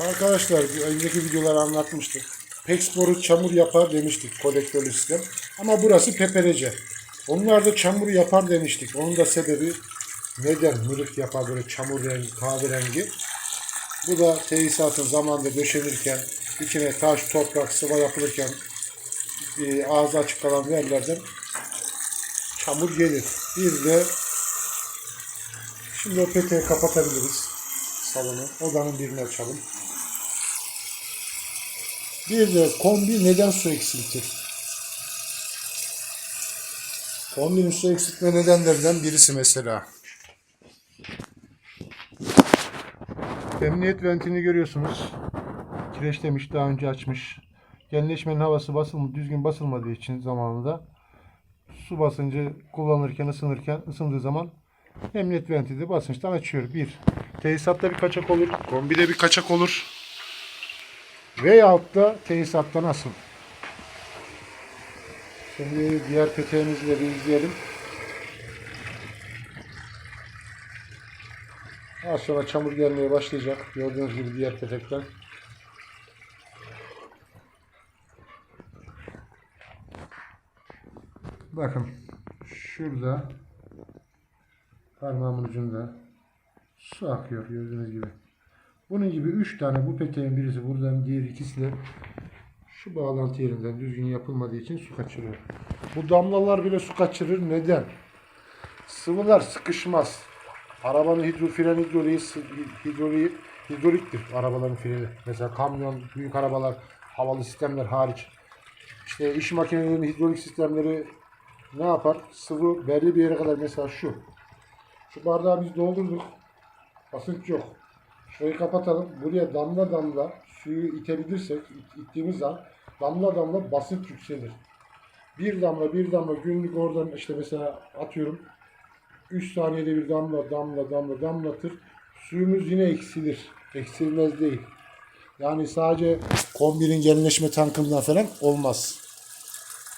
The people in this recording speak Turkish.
Arkadaşlar önceki videoları anlatmıştık. Pexpor'u çamur yapar demiştik kolektörlü sistem. Ama burası peperece. Onlar da çamur yapar demiştik. Onun da sebebi neden mırık yapar böyle çamur rengi, kahverengi. Bu da tesisatın zamanında döşenirken, içine taş, toprak, sıva yapılırken e, ağzı açık kalan yerlerden çamur gelir. Bir de şimdi o peteği kapatabiliriz salonu. Odanın birini açalım. Bir de kombi neden su eksiltir? Kombinin su eksiltme nedenlerinden birisi mesela. Emniyet ventilini görüyorsunuz. Kireçlemiş, daha önce açmış. Genleşmenin havası basılma, düzgün basılmadığı için zamanında su basıncı kullanırken, ısınırken, ısındığı zaman emniyet ventili basınçtan açıyor. Bir, tesisatta bir kaçak olur, kombide bir kaçak olur. Veyahut da tesisatta nasıl? Şimdi diğer peteğimizi de bir izleyelim. Az sonra çamur gelmeye başlayacak. Gördüğünüz gibi diğer petekten. Bakın şurada parmağımın ucunda su akıyor gördüğünüz gibi. Bunun gibi 3 tane bu peteğin birisi buradan diğer ikisi de şu bağlantı yerinden düzgün yapılmadığı için su kaçırıyor. Bu damlalar bile su kaçırır. Neden? Sıvılar sıkışmaz. Arabanın hidrofren hidroliği, hidroliği hidroliktir arabaların freni. Mesela kamyon, büyük arabalar, havalı sistemler hariç. İşte iş makinelerinin hidrolik sistemleri ne yapar? Sıvı belli bir yere kadar mesela şu. Şu bardağı biz doldurduk. Basınç yok. Şurayı kapatalım. Buraya damla damla suyu itebilirsek, it- ittiğimiz zaman damla damla basınç yükselir. Bir damla bir damla günlük oradan işte mesela atıyorum 3 saniyede bir damla damla damla damlatır. Suyumuz yine eksilir. Eksilmez değil. Yani sadece kombinin genleşme tankından falan olmaz.